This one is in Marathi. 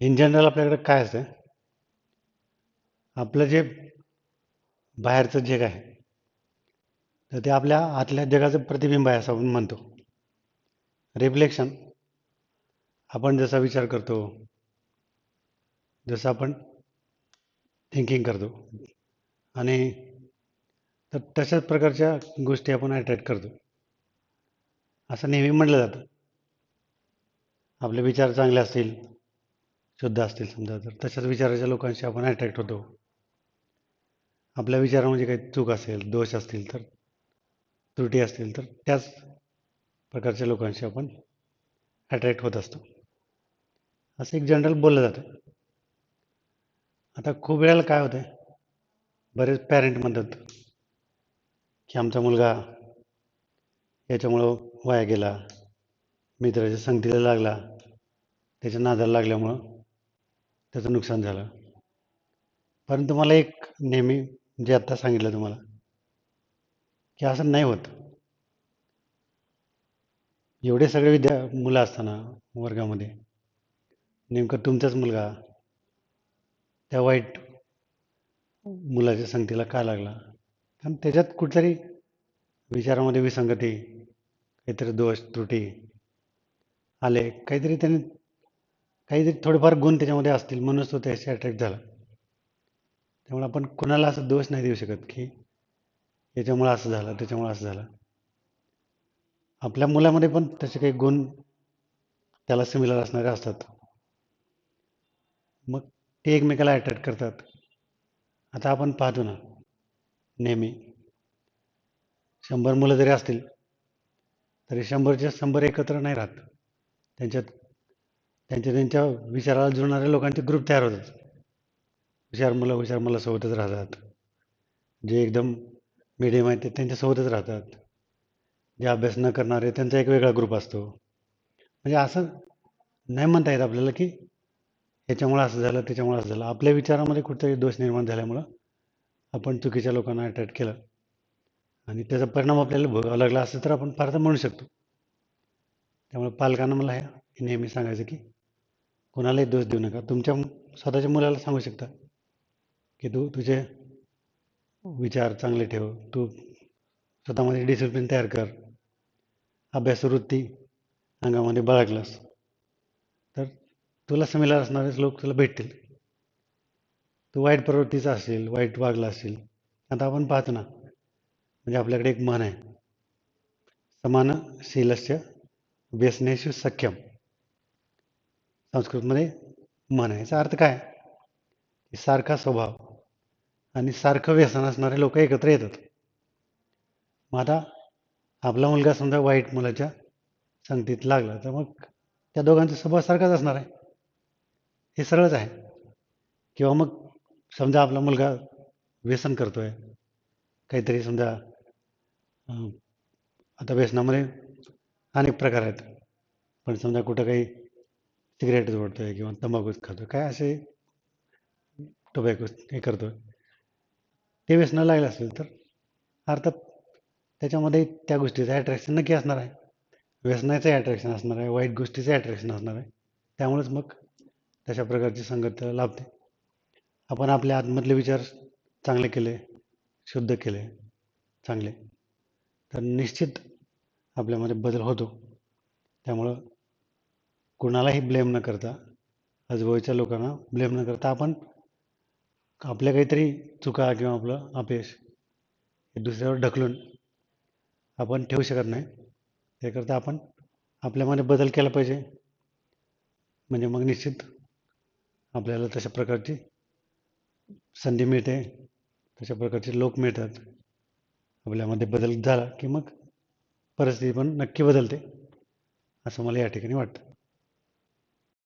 इन जनरल आपल्याकडे काय असतं आपलं जे बाहेरचं जग आहे तर ते आपल्या आतल्या जगाचं प्रतिबिंब आहे असं आपण म्हणतो. रिफ्लेक्शन आपण जसा विचार करतो जसं आपण थिंकिंग करतो. आणि तर तशाच प्रकारच्या गोष्टी आपण अट्रॅक्ट करतो. असं नेहमी म्हटलं जातं. आपले विचार चांगले असतील शुद्ध असतील समजा. तर तशाच विचाराच्या लोकांशी आपण अट्रॅक्ट होतो. आपल्या विचारामध्ये काही चूक असेल दोष असतील तर त्रुटी असतील तर त्याच प्रकारच्या लोकांशी आपण अट्रॅक्ट होत असतो. असं एक जनरल बोललं जातं. आता खूप वेळेला काय होतं बरेच पॅरेंट म्हणतात की आमचा मुलगा याच्यामुळं वाया गेला मित्राच्या संगतीला लागला त्याच्या नादाला लागल्यामुळं त्याचं नुकसान झालं. परंतु मला एक नेहमी जे आत्ता सांगितलं तुम्हाला की असं नाही होत. एवढे सगळे विद्या मुलं असताना वर्गामध्ये नेमकं तुमचाच मुलगा त्या वाईट मुलाच्या संगतीला का लागला? कारण त्याच्यात कुठतरी विचारामध्ये विसंगती काहीतरी दोष त्रुटी आले काहीतरी त्याने काहीतरी थोडेफार गुण त्याच्यामध्ये असतील म्हणूनच तो त्याशी अट्रॅक्ट झाला. त्यामुळे आपण कुणाला असं दोष नाही देऊ शकत की याच्यामुळं असं झालं त्याच्यामुळं असं झालं. आपल्या मुलामध्ये पण तसे काही गुण त्याला सिमिलर असणारे असतात. मग ते एकमेकाला अट्रॅक्ट करतात. आता आपण पाहतो ना नेहमी शंभर मुलं जरी असतील तरी शंभरच्या शंभर एकत्र नाही राहत. त्यांच्यात त्यांच्या त्यांच्या विचाराला जुळणाऱ्या लोकांचे ग्रुप तयार होतात. हुशार मुलं हुशार मुलं सोबतच राहतात. जे एकदम मिडियम आहेत ते त्यांच्यासोबतच राहतात. जे अभ्यास न करणारे त्यांचा एक वेगळा ग्रुप असतो. म्हणजे असं नाही म्हणता येत आपल्याला की ह्याच्यामुळं असं झालं त्याच्यामुळं असं झालं. आपल्या विचारामध्ये कुठेतरी दोष निर्माण झाल्यामुळं आपण चुकीच्या लोकांना अट्रॅक्ट केलं. आणि त्याचा परिणाम आपल्याला भोगावा लागला असं तर आपण फार तर म्हणू शकतो. त्यामुळे पालकांना मला हे नेहमी सांगायचं की कोणालाही दोष देऊ नका. तुमच्या स्वतःच्या मुलाला सांगू शकता की तू तुझे विचार चांगले ठेव. तू स्वतःमध्ये डिसिप्लिन तयार कर. अभ्यासवृत्ती अंगामध्ये बाळगलास तर तुला समिलार असणारेच लोक तुला भेटतील. तू वाईट प्रवृत्तीचा असेल वाईट वागला असेल आता आपण पाहतो ना म्हणजे आपल्याकडे एक मन आहे. समानशीलस्य व्यसनेशु सख्यम. संस्कृतमध्ये म्हण आहे याचा अर्थ काय? की सारखा स्वभाव आणि सारखं व्यसन असणारे लोक एकत्र येतात. मग आता आपला मुलगा समजा वाईट मुलाच्या संगतीत लागला तर मग त्या दोघांचा स्वभाव सारखाच असणार आहे. हे सरळच आहे. किंवा मग समजा आपला मुलगा व्यसन करतो आहे काहीतरी समजा आता व्यसनामध्ये अनेक प्रकार आहेत. पण समजा कुठं काही सिगरेट जोडतोय किंवा तंबाखूच खातो काय असे टोबॅको हे करतो ते व्यसना लागलं असेल तर अर्थात त्याच्यामध्ये त्या गोष्टीचं ॲट्रॅक्शन नक्की असणार आहे. व्यसनाचं ॲट्रॅक्शन असणार आहे वाईट गोष्टीचं ॲट्रॅक्शन असणार आहे. त्यामुळेच मग तशा प्रकारची संगत लाभते. आपण आपल्या आतमधले विचार चांगले केले शुद्ध केले चांगले तर निश्चित आपल्यामध्ये बदल होतो. त्यामुळं कुणालाही ब्लेम न करता आजूबाजूच्या लोकांना ब्लेम न करता आपण आपल्या काहीतरी चुका किंवा आपलं अपयश हे दुसऱ्यावर ढकलून आपण ठेवू शकत नाही. त्याकरता आपण आपल्यामध्ये बदल केला पाहिजे. म्हणजे मग निश्चित आपल्याला तशा प्रकारची संधी मिळते तशा प्रकारचे लोक मिळतात. आपल्यामध्ये बदल झाला की मग परिस्थिती पण नक्की बदलते असं मला या ठिकाणी वाटतं.